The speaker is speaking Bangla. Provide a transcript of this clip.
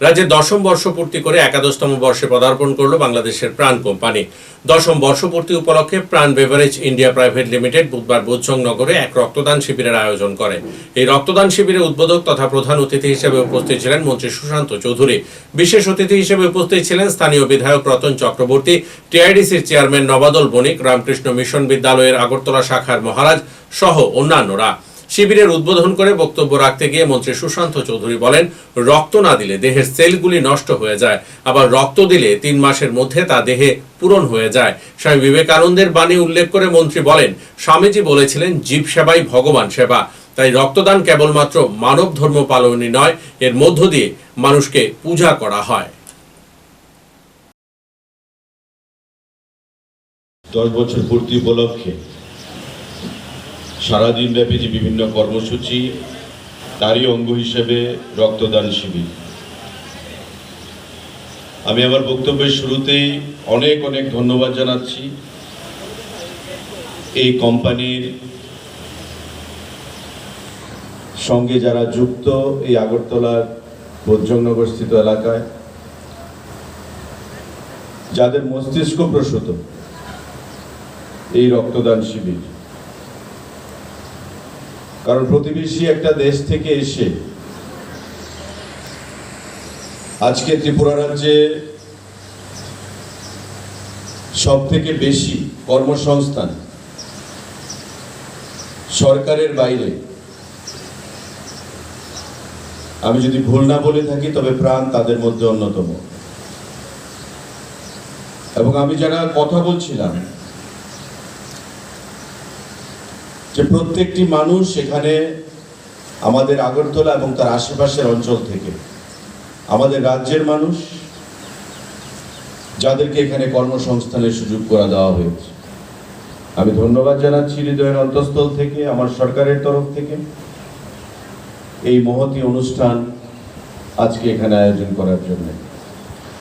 রাজ্যে দশম বর্ষপূর্তি করে একাদশতম বর্ষে পদার্পণ করল বাংলাদেশের প্রাণ কোম্পানি। দশম বর্ষপূর্তি উপলক্ষে প্রাণ বেভারেজ ইন্ডিয়া প্রাইভেট লিমিটেড বুধবার বোধসং নগরে এক রক্তদান শিবিরের আয়োজন করে। এই রক্তদান শিবিরে উদ্বোধক তথা প্রধান অতিথি হিসেবে উপস্থিত ছিলেন মন্ত্রী সুশান্ত চৌধুরী। বিশেষ অতিথি হিসেবে উপস্থিত ছিলেন স্থানীয় বিধায়ক রতন চক্রবর্তী, টিআইডিসির চেয়ারম্যান নবাদল বণিক, রামকৃষ্ণ মিশন বিদ্যালয়ের আগরতলা শাখার মহারাজ সহ অন্যান্যরা। শিবিরের উদ্বোধন করে বক্তব্য রাখতে গিয়ে মন্ত্রী সুশান্ত চৌধুরী বলেন, রক্ত না দিলে দেহের সেলগুলি নষ্ট হয়ে যায়। আবার রক্ত দিলে তিন মাসের মধ্যে তা দেহে পূরণ হয়ে যায়। স্বামী বিবেকানন্দের বাণী উল্লেখ করে মন্ত্রী বলেন, স্বামীজি বলেছিলেন, জীব সেবাই ভগবান সেবা। তাই রক্তদান কেবলমাত্র মানব ধর্ম পালনই নয়, এর মধ্য দিয়ে মানুষকে পূজা করা হয়। দশ বছর পূর্তি উপলক্ষে সারাদিন ব্যাপী যে বিভিন্ন কর্মসূচি, তারই অঙ্গ হিসেবে রক্তদান শিবির। আমি আমার বক্তব্যের শুরুতেই অনেক অনেক ধন্যবাদ জানাচ্ছি। এই কোম্পানির সঙ্গে যারা যুক্ত এই আগরতলার বজ্রংনগরস্থিত এলাকায়, যাদের মস্তিষ্ক প্রসূত, এই রক্তদান শিবির। কারণ প্রতিবেশী একটা দেশ থেকে এসে আজকে ত্রিপুরা রাজ্যে সব থেকে বেশি কর্মসংস্থান সরকারের বাইরে। আমি যদি ভুল না বলে থাকি, তবে প্রাণ তাদের মধ্যে অন্যতম। এবং আমি যারা কথা বলছিলাম যে প্রত্যেকটি মানুষ এখানে আমাদের আগরতলা এবং তার আশেপাশের অঞ্চল থেকে। আমাদের রাজ্যের মানুষ, যাদেরকে এখানে কর্মসংস্থানের সুযোগ করে দেওয়া হয়েছে। আমি ধন্যবাদ জানাচ্ছি হৃদয়ের অন্তঃস্থল থেকে, আমার সরকারের তরফ থেকে। এই মহতি অনুষ্ঠান আজকে এখানে আয়োজন করার জন্য।